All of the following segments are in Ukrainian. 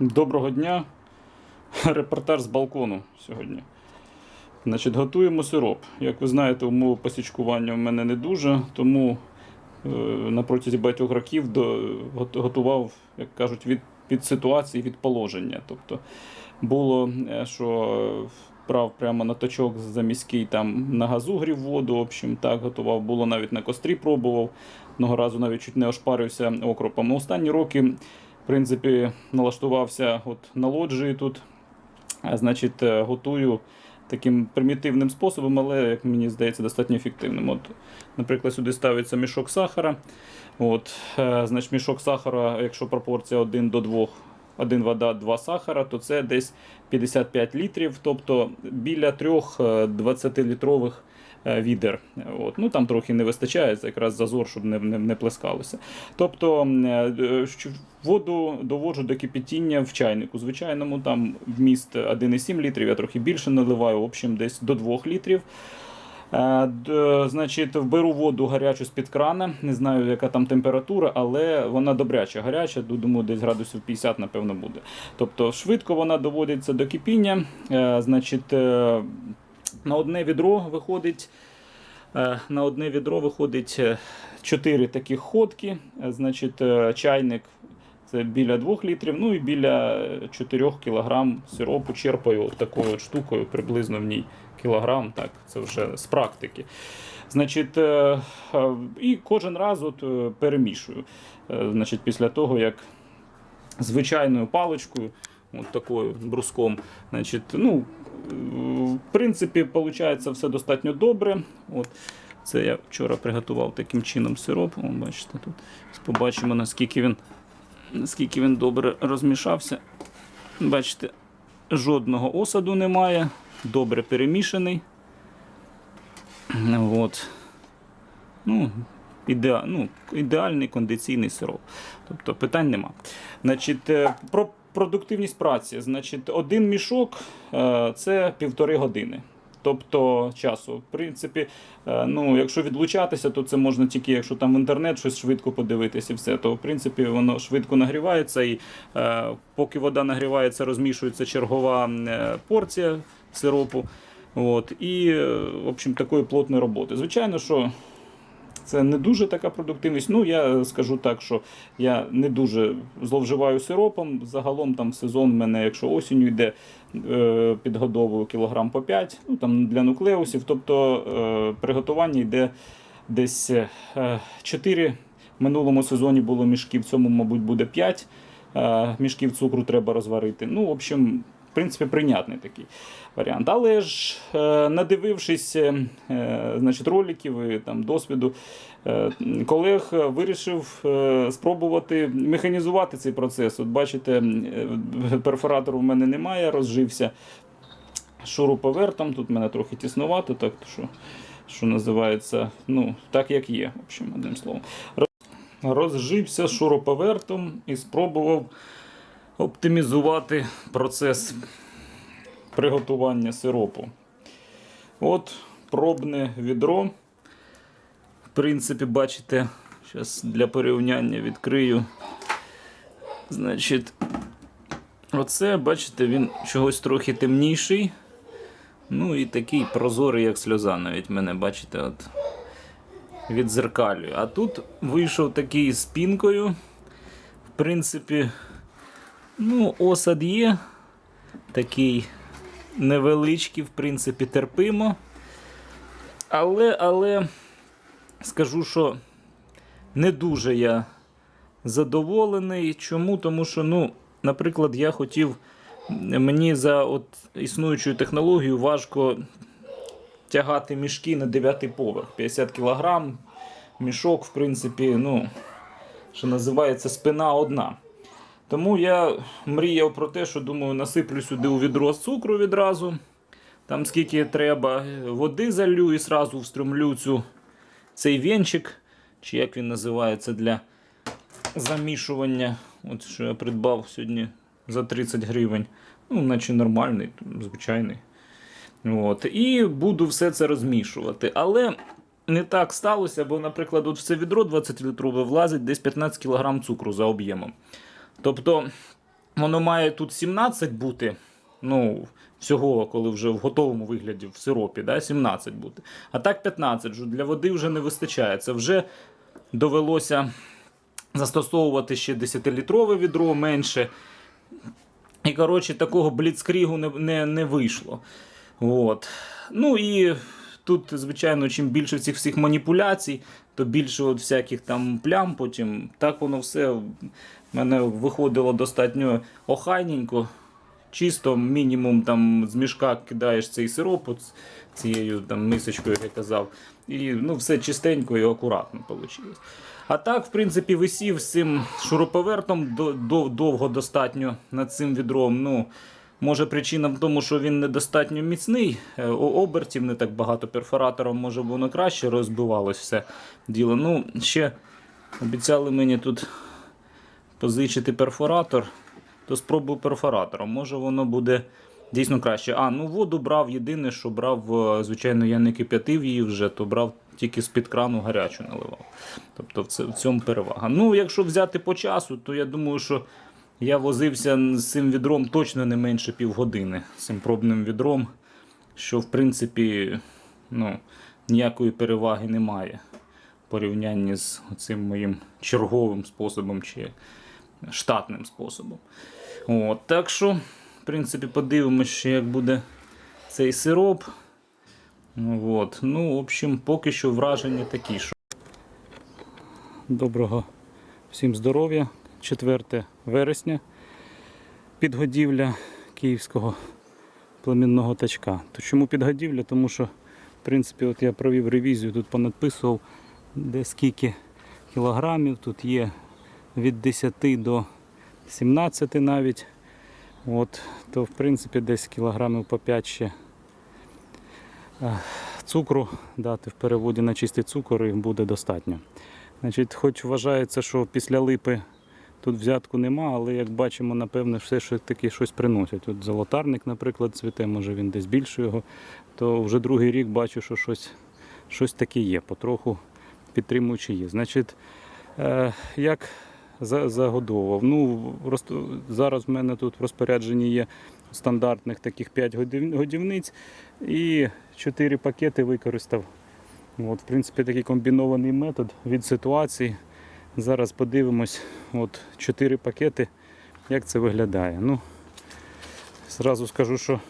Доброго дня. Репортаж з балкону сьогодні. Значить, готуємо сироп. Як ви знаєте, умови посічкування в мене не дуже, тому е, на протязі багатьох років до, готував, як кажуть, від, від ситуації, від положення. Тобто було, е, що брав прямо на точок заміський там на газу грів воду, в общем, так готував. Було навіть на кострі пробував. Одного разу навіть чуть не ошпарився окропом. Ну, останні роки принципі, налаштувався от на лоджії тут. Значить, е, готую таким примітивним способом, але, як мені здається, достатньо ефективним. От, наприклад, сюди ставиться мішок сахара. От, е, значить, мішок сахара, якщо пропорція 1 до 2, 1 вода, 2 сахара, то це десь 55 літрів, тобто біля трьох 20-літрових е, відер. От. Ну, там трохи не вистачає, це якраз зазор, щоб не, не, не плескалося. Тобто е, е, воду доводжу до кипятіння в чайнику. Звичайному там вміст 1,7 літрів, я трохи більше наливаю, в общем, десь до 2 літрів. Е, Значить, беру воду гарячу з-під крана. Не знаю, яка там температура, але вона добряча гаряча. Думаю, десь градусів 50, напевно, буде. Тобто, швидко вона доводиться до кипіння. Е, Значить, е, на одне відро виходить. е, На одне відро виходить 4 таких ходки. Е, Значить, е, чайник це біля 2 літрів, ну і біля 4 кілограм сиропу черпаю такою от штукою, приблизно в ній кілограм. Так, це вже з практики. Значить, е, е, і кожен раз от е, перемішую. Е, Значить, після того, як звичайною паличкою, от такою бруском, значить, ну, е, в принципі, виходить все достатньо добре. От. Це я вчора приготував таким чином сироп. О, бачите, тут побачимо, наскільки він, наскільки він добре розмішався. Бачите, жодного осаду немає, добре перемішаний. От. Ну, ідеа, ну, ідеальний кондиційний сироп. Тобто питань нема. Значить, е, про продуктивність праці. Значить, один мішок е, це півтори години. Тобто часу. В принципі, е, ну, якщо відлучатися, то це можна тільки, якщо там інтернет щось швидко подивитися і все, то в принципі воно швидко нагрівається і е, поки вода нагрівається, розмішується чергова е, порція сиропу. От, і, в общем, такої плотної роботи. Звичайно, що це не дуже така продуктивність. Ну, я скажу так, що я не дуже зловживаю сиропом. Загалом там сезон в мене, якщо осінню йде, е, підгодовую кілограм по 5, ну там для нуклеусів. Тобто е, приготування йде десь е, 4. В минулому сезоні було мішків, в цьому, мабуть, буде 5 е, мішків цукру треба розварити. Ну, в общем, принципі, прийнятний такий варіант. Але ж, е, надивившись е, е, значить, роликів і там, досвіду колег, вирішив спробувати механізувати цей процес. От бачите, перфоратору в мене немає, розжився шуруповертом. Тут мене трохи тіснувато, так що, що називається, ну, так як є, в общем, одним словом. Розжився шуруповертом і спробував оптимізувати процес приготування сиропу. От пробне відро. В принципі, бачите, зараз для порівняння відкрию. Значить, оце, бачите, він чогось трохи темніший. Ну і такий прозорий, як сльоза, навіть мене, бачите, от відзеркалює. А тут вийшов такий з пінкою. В принципі, ну, осад є. Такий невеличкий, в принципі, терпимо. Але, але скажу, що не дуже я задоволений. Чому? Тому що, ну, наприклад, я хотів. Мені за от існуючою технологією важко тягати мішки на 9 поверх. 50 кг. Мішок, в принципі, ну, що називається спина одна. Тому я мріяв про те, що думаю, насиплю сюди у відро цукру відразу. Там скільки треба, води залю і сразу вструмлю цю, цей венчик, чи як він називається для замішування. От що я придбав сьогодні за 30 гривень. Ну, наче нормальний, звичайний. От. І буду все це розмішувати. Але не так сталося, бо, наприклад, от в це відро 20 літрове влазить десь 15 кг цукру за об'ємом. Тобто воно має тут 17 бути. Ну, всього, коли вже в готовому вигляді в сиропі, да, 17 бути. А так 15. Для води вже не вистачає. Це вже довелося застосовувати ще 10-літрове відро менше. І, коротше, такого бліцкрігу не, не, не вийшло. От. Ну і тут, звичайно, чим більше цих всіх маніпуляцій, то більше от всяких там плям потім. Так воно все в мене виходило достатньо охайненько. Чисто мінімум там з мішка кидаєш цей сироп цією там мисочкою, як я казав. І ну, все чистенько і акуратно вийшло. А так, в принципі, висів з цим шуруповертом до, до, довго достатньо над цим відром. Ну, може, причина в тому, що він недостатньо міцний, е, о- обертів не так багато перфоратором, може воно краще розбивалось все діло. Ну, ще обіцяли мені тут позичити перфоратор, то спробую перфоратором. Може воно буде дійсно краще. А, ну воду брав єдине, що брав, е, звичайно, я не кип'ятив її вже, то брав тільки з-під крану гарячу наливав. Тобто в, цьому перевага. Ну, якщо взяти по часу, то я думаю, що я возився з цим відром точно не менше півгодини, з цим пробним відром, що в принципі ну, ніякої переваги немає в порівнянні з цим моїм черговим способом чи штатним способом. От, так що, в принципі, подивимося, як буде цей сироп. От. Ну, в общем, поки що враження такі, що. Доброго всім здоров'я. 4 вересня. Підгодівля київського племінного тачка. То чому підгодівля? Тому що, в принципі, от я провів ревізію, тут понадписував, де скільки кілограмів. Тут є від 10 до 17 навіть. От, то в принципі десь кілограмів по 5 ще е, цукру дати в переводі на чистий цукор і буде достатньо. Значить, хоч вважається, що після липи тут взятку нема, але як бачимо, напевне, все ж таки щось приносять. От золотарник, наприклад, цвіте, може він десь більше його, то вже другий рік бачу, що щось, щось таке є, потроху підтримуючи є. Значить, е, як загодовував? Ну, зараз в мене тут в розпорядженні є стандартних таких 5 годівниць і 4 пакети використав. От, в принципі, такий комбінований метод від ситуації. Зараз подивимось, от 4 пакети, як це виглядає. Ну, зразу скажу, що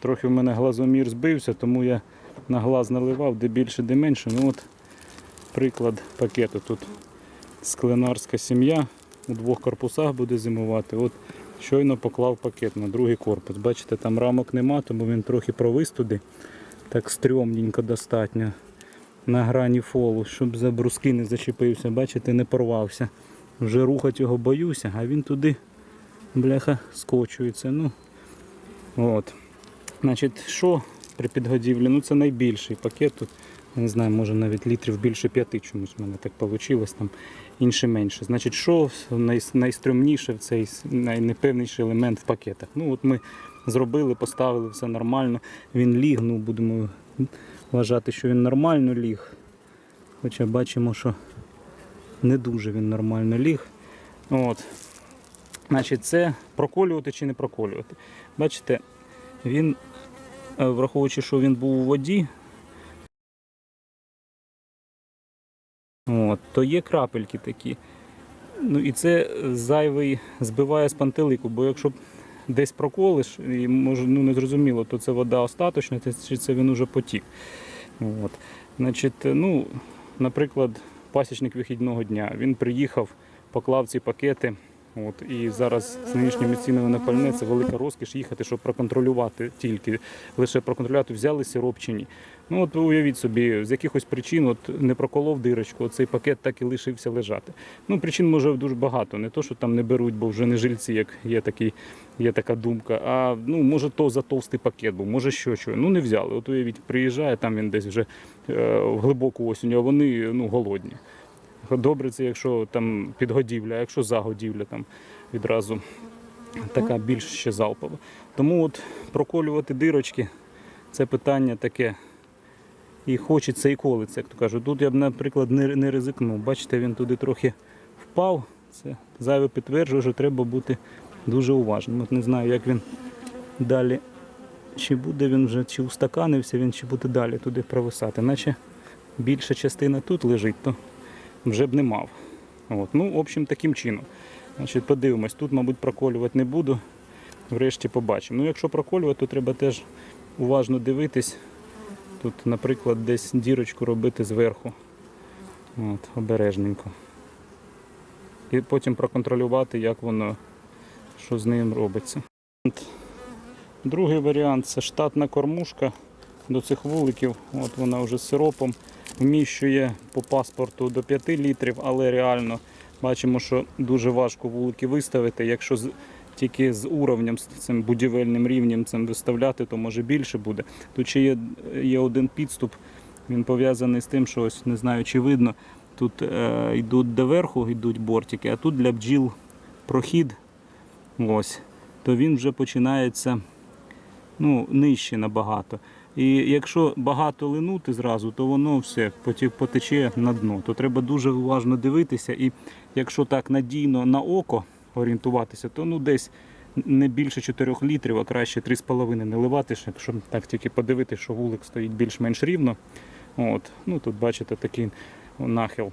трохи в мене глазомір збився, тому я на глаз наливав де більше, де менше. Ну от приклад пакету. Тут скленарська сім'я у двох корпусах буде зимувати. От щойно поклав пакет на другий корпус. Бачите, там рамок нема, тому він трохи провис туди. Так стрьомненько достатньо. На грані фолу, щоб за бруски не зачепився, бачите, не порвався. Вже рухати його боюся, а він туди, бляха, скочується. Ну, от. Значить, що при підгодівлі? Ну це найбільший пакет. Тут, не знаю, може навіть літрів більше п'яти чомусь в мене так вийшло, там інше менше. Значить, що най, найстрімніше в цей найнепевніший елемент в пакетах? Ну, от ми зробили, поставили все нормально. Він ліг, ну будемо вважати, що він нормально ліг. Хоча бачимо, що не дуже він нормально ліг. От. Значить, це проколювати чи не проколювати. Бачите, він, е, враховуючи, що він був у воді, от, то є крапельки такі. Ну і це зайвий збиває з пантелику, бо якщо десь проколиш, і може ну, не зрозуміло, то це вода остаточна, чи це він уже потік. От. Значить, ну, наприклад, пасічник вихідного дня. Він приїхав, поклав ці пакети. От, і зараз з нинішніми цінами на пальне це велика розкіш їхати, щоб проконтролювати тільки лише проконтролювати, взяли сироп. Ну от уявіть собі, з якихось причин от не проколов дирочку, цей пакет так і лишився лежати. Ну, причин може дуже багато. Не то, що там не беруть, бо вже не жильці, як є такий, є така думка. А ну може то за товстий пакет був, може що що. Ну не взяли. От уявіть, приїжджає, там він десь вже е, в глибоку осінь, а вони ну, голодні. Добре, це якщо там підгодівля, а якщо загодівля, там відразу така більш ще залпова. Тому от проколювати дирочки це питання таке. І хочеться і колиться, як то кажуть. Тут я б, наприклад, не, не ризикнув. Бачите, він туди трохи впав. Це зайве підтверджує, що треба бути дуже уважним. От не знаю, як він далі, чи буде він вже, чи устаканився він, чи буде далі туди провисати. Наче більша частина тут лежить, то вже б не мав. От. Ну, в общем, таким чином. Значить, подивимось, тут, мабуть, проколювати не буду. Врешті побачимо. Ну, якщо проколювати, то треба теж уважно дивитись. Тут, наприклад, десь дірочку робити зверху. От, обережненько. І потім проконтролювати, як воно, що з ним робиться. Другий варіант це штатна кормушка до цих вуликів. От вона вже з сиропом. Вміщує по паспорту до 5 літрів, але реально бачимо, що дуже важко вулики виставити. Якщо тільки з уровнем, з цим будівельним рівнем цим виставляти, то може більше буде. Тут ще є, є один підступ, він пов'язаний з тим, що ось не знаю, чи видно. Тут е, йдуть доверху, йдуть бортики, а тут для бджіл прохід. Ось, то він вже починається ну, нижче набагато. І якщо багато линути зразу, то воно все потече на дно. То треба дуже уважно дивитися. І якщо так надійно на око орієнтуватися, то ну десь не більше 4 літрів, а краще 3,5 не ж, так тільки подивитися, що вулик стоїть більш-менш рівно. От. Ну, тут бачите такий нахил.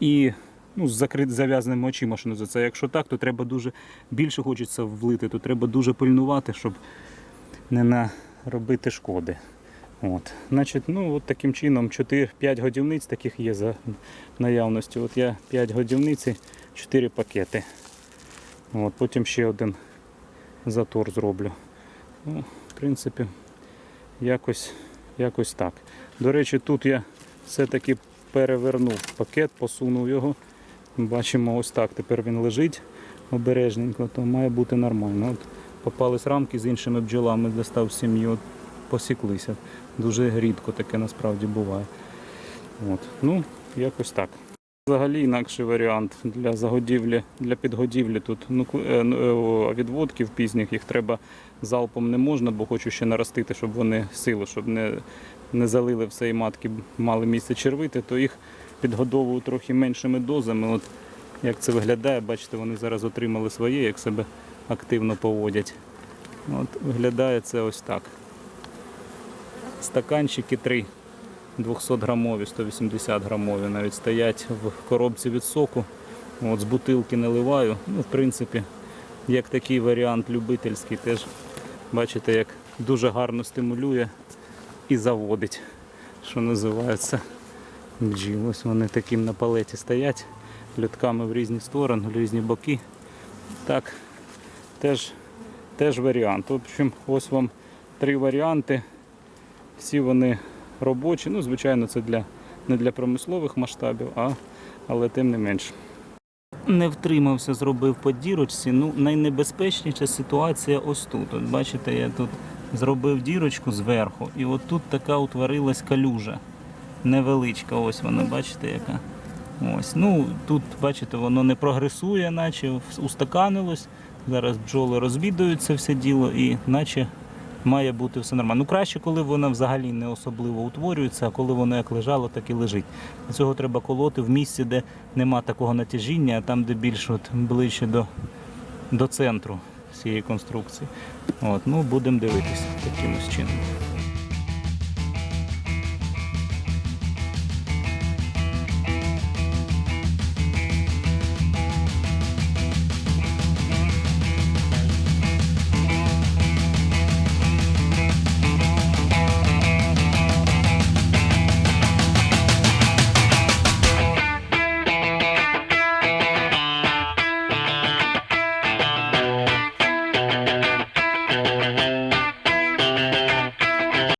І ну, з зав'язаними очима, що називається. Якщо так, то треба дуже більше хочеться влити, то треба дуже пильнувати, щоб не наробити шкоди. От. Значить, ну, от таким чином 4-5 годівниць таких є за наявністю. От я 5 годівниць, 4 пакети. От, потім ще один затор зроблю. Ну, в принципі, якось, якось так. До речі, тут я все-таки перевернув пакет, посунув його. Бачимо, ось так. Тепер він лежить обережненько, то має бути нормально. От попались рамки з іншими бджолами, достав сім'ї, от посіклися. Дуже рідко таке насправді буває. От. Ну, якось так. Взагалі інакший варіант для загодівлі, для підгодівлі тут ну, е, ну, е, відводків пізніх їх треба залпом не можна, бо хочу ще наростити, щоб вони силу, щоб не, не залили все і матки мали місце червити, то їх підгодовую трохи меншими дозами. От як це виглядає, бачите, вони зараз отримали своє, як себе активно поводять. От Виглядає це ось так. Стаканчики три 200 грамові, 180 грамові навіть стоять в коробці від соку. От, з бутилки наливаю. Ну, в принципі, як такий варіант любительський, теж бачите, як дуже гарно стимулює і заводить, що називається бджіл. Ось вони таким на палеті стоять, льотками в різні сторони, в різні боки. Так, теж, теж варіант. В общем, ось вам три варіанти. Всі вони робочі. Ну, звичайно, це для, не для промислових масштабів, а, але тим не менш. Не втримався, зробив по дірочці. Ну, найнебезпечніша ситуація ось тут. От бачите, я тут зробив дірочку зверху, і от тут така утворилась калюжа. Невеличка, ось вона, бачите, яка. Ось. Ну, тут, бачите, воно не прогресує, наче устаканилось. Зараз бджоли розвідують все діло і наче має бути все нормально. Ну краще, коли вона взагалі не особливо утворюється, а коли воно як лежало, так і лежить. Для цього треба колоти в місці, де нема такого натяжіння, а там, де більш от, ближче до, до центру всієї конструкції. От, ну, будемо дивитися таким чином.